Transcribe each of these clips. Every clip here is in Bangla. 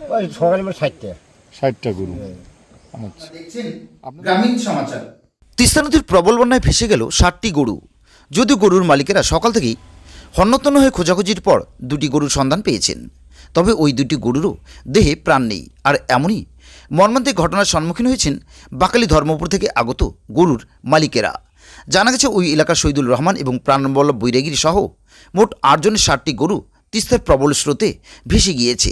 ওই সকালে মানে ষাটটা ষাটটা গরু। আচ্ছা। গ্রামীণ সমাচার। তিস্তা নদীর প্রবল বন্যায় ভেসে গেল ষাটটি গরু। যদিও গরুর মালিকেরা সকাল থেকেই হন্যতন্য হয়ে খোঁজাখুঁজির পর দুটি গরুর সন্ধান পেয়েছেন। তবে ওই দুটি গরুরও দেহে প্রাণ নেই। আর এমনই মর্মান্তিক ঘটনার সম্মুখীন হয়েছেন বাকালি ধর্মপুর থেকে আগত গরুর মালিকেরা। জানা গেছে ওই এলাকার শহীদুল রহমান এবং প্রাণবল্লভ বৈরাগীর সহ মোট আটজনের ষাটটি গরু তিস্তার প্রবল স্রোতে ভেসে গিয়েছে।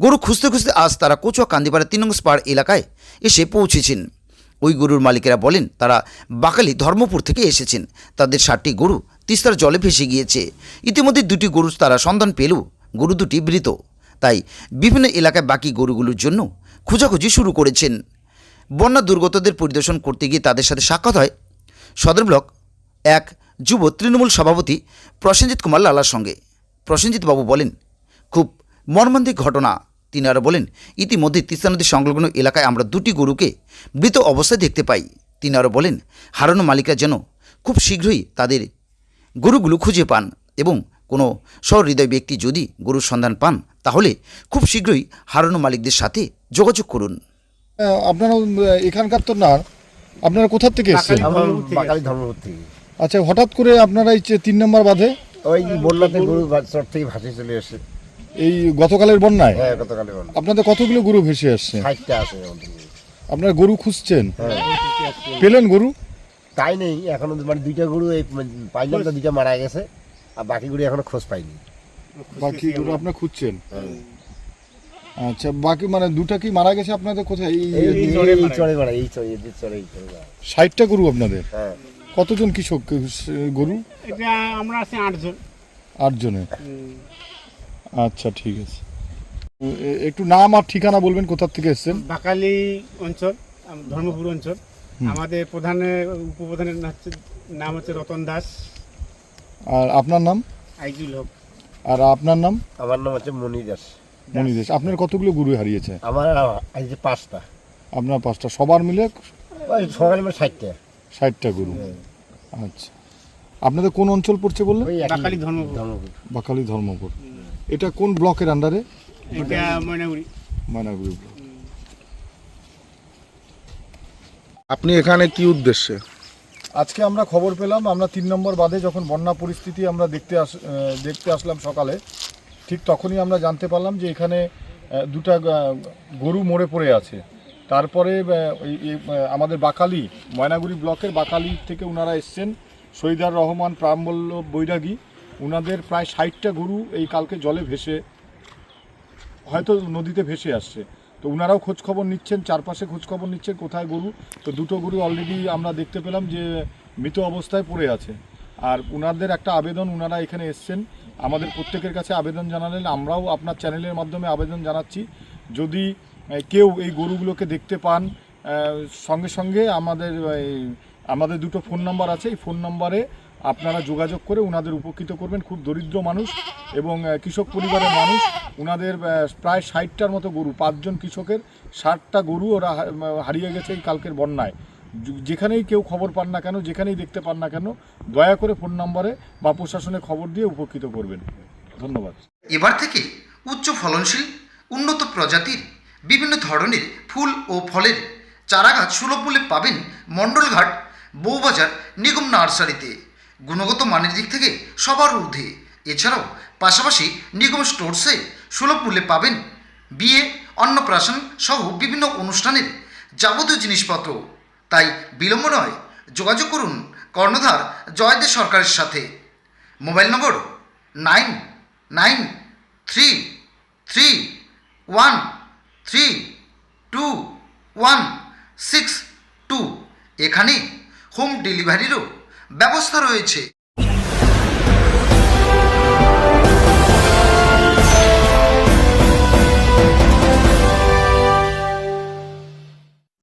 গরু খুঁজতে খুঁজতে আজ তারা কচুয়া কান্দিপাড়া তিন নং এলাকায় এসে পৌঁছেছেন। ওই গরুর মালিকেরা বলেন, তারা বাকালি ধর্মপুর থেকে এসেছেন। তাদের ষাটটি গরু তিস্তার জলে ভেসে গিয়েছে। ইতিমধ্যে দুটি গরু তারা সন্ধান পেলেও গরু দুটি মৃত। তাই বিভিন্ন এলাকায় বাকি গরুগুলোর জন্য খোঁজাখুঁজি শুরু করেছেন। বন্যা দুর্গতদের পরিদর্শন করতে গিয়ে তাদের সাথে সাক্ষাৎ হয় সদর ব্লক এক যুব তৃণমূল সভাপতি প্রসেনজিৎ কুমার লালার সঙ্গে। প্রসেনজিৎ বাবু বলেন, খুব মর্মান্তিক ঘটনা। তিনি আরও বলেন ইতিমধ্যে তিস্তা নদী সংলগ্ন এলাকায় আমরা দুটি গরুকে মৃত অবস্থায় দেখতে পাই। তিনি আরও বলেন হারানো মালিকরা যেন খুব শীঘ্রই তাদের গরুগুলো খুঁজে পান এবং কোনো সহৃদয় ব্যক্তি যদি গরুর সন্ধান পান তাহলে খুব শীঘ্রই হারানো মালিকদের সাথে যোগাযোগ করুন। আপনারা এখানকার তো না। আপনারা কোথার থেকে এসেছেন? আমার ধর্মপুর থেকে আচ্ছা হঠাৎ করে আপনারা এই তিন নম্বর বাঁধে? ওই গরু থেকে ভাসে চলে এসে এই গতকালের বন্যায়? হ্যাঁ বন্যা আপনাদের কতগুলো গরু ভেসে আসছে? ষাটটা আছে। আপনারা গরু খুঁজছেন? হ্যাঁ পেলেন গরু? তাই নেই এখনও মানে দুইটা গরু এই মানে পাইলাম তো দুইটা মারা গেছে আর বাকি গরু এখনও খোঁজ পাইনি। বাকি গরু আপনারা খুঁজছেন? আচ্ছা বাকি মানে দুটা কি মারা গেছে আপনাদের কোথায়? এই চড়ে মারা এই চড়ে এই চড়ে এই চড়ে। ষাটটা গরু আপনাদের? হ্যাঁ। কতজন কৃষক গরু? এটা আমরা আছি আটজন। আটজনে আচ্ছা ঠিক আছে। একটু নাম আর ঠিকানা বলবেন কোথার থেকে এসেছেন? বাকালি অঞ্চল ধর্মপুর অঞ্চল। আমাদের প্রধানের উপপ্রধানের নাম হচ্ছে নাম হচ্ছে রতন দাস। আর আপনার নাম? আইজুল হক। আর আপনার নাম? আমার নাম হচ্ছে মনি দাস। মণি দেশ আপনার কতগুলো গরু হারিয়েছে? আমার আজ যে পাঁচটা। আপনার পাঁচটা। সবার মিলে ওই সকালে মানে ষাটটা। ষাটটা গরু। আচ্ছা। আপনাদের কোন অঞ্চল পড়ছে বললেন? বাকালি ধর্মপুর। ধর্মপুর। বাকালি ধর্মপুর। এটা কোন ব্লকের আন্ডারে? এটা ময়নাগুড়ি। ময়নাগুড়ি ব্লক। আপনি এখানে কি উদ্দেশ্যে? আজকে আমরা খবর পেলাম আমরা তিন নম্বর বাদে যখন বন্যা পরিস্থিতি আমরা দেখতে আস দেখতে আসলাম সকালে ঠিক তখনই আমরা জানতে পারলাম যে এখানে দুটা গরু মরে পড়ে আছে। তারপরে আমাদের বাকালি ময়নাগুড়ি ব্লকের বাকালি থেকে ওনারা এসছেন শহীদার রহমান প্রামবল্ল বৈরাগী। ওনাদের প্রায় ষাটটা গরু এই কালকে জলে ভেসে, হয়তো নদীতে ভেসে আসছে। তো ওনারাও খোঁজ খবর নিচ্ছেন, চারপাশে খোঁজ খবর নিচ্ছেন কোথায় গরু। তো দুটো গরু অলরেডি আমরা দেখতে পেলাম যে মৃত অবস্থায় পড়ে আছে। আর ওনাদের একটা আবেদন ওনারা এখানে এসছেন। আমাদের প্রত্যেকের কাছে আবেদন জানালেন, আমরাও আপনার চ্যানেলের মাধ্যমে আবেদন জানাচ্ছি। যদি কেউ এই গরুগুলোকে দেখতে পান সঙ্গে সঙ্গে আমাদের আমাদের দুটো ফোন নাম্বার আছে। এই ফোন নাম্বারে আপনারা যোগাযোগ করে ওনাদের উপকৃত করবেন। খুব দরিদ্র মানুষ এবং কৃষক পরিবারের মানুষ। ওনাদের প্রায় ষাটটার মতো গরু, পাঁচজন কৃষকের, ষাটটা গরু ওরা হারিয়ে গেছে এই কালকের বন্যায়। যেখানেই কেউ খবর পান না কেন, যেখানেই দেখতে পান না কেন, দয়া করে ফোন নম্বরে বা প্রশাসনে খবর দিয়ে উপকৃত করবেন। ধন্যবাদ। এবার থেকে উচ্চ ফলনশীল, উন্নত প্রজাতির, বিভিন্ন ধরনের ফুল ও ফলের চারাগাছ সুলভ মূল্যে পাবেন মণ্ডলঘাট বউবাজার নিগম নার্সারিতে। গুণগত মানের দিক থেকে সবার ঊর্ধ্বে। এছাড়াও পাশাপাশি নিগম স্টোরসে সুলভ মূল্যে পাবেন বিয়ে অন্নপ্রাশন সহ বিভিন্ন অনুষ্ঠানের যাবতীয় জিনিসপত্র। তাই বিলম্ব নয়, যোগাযোগ করুন কর্ণধার জয়দেব সরকারের সাথে। Mobile number nine nine three three one three two one six two. এখানে হোম ডেলিভারিরও ব্যবস্থা রয়েছে।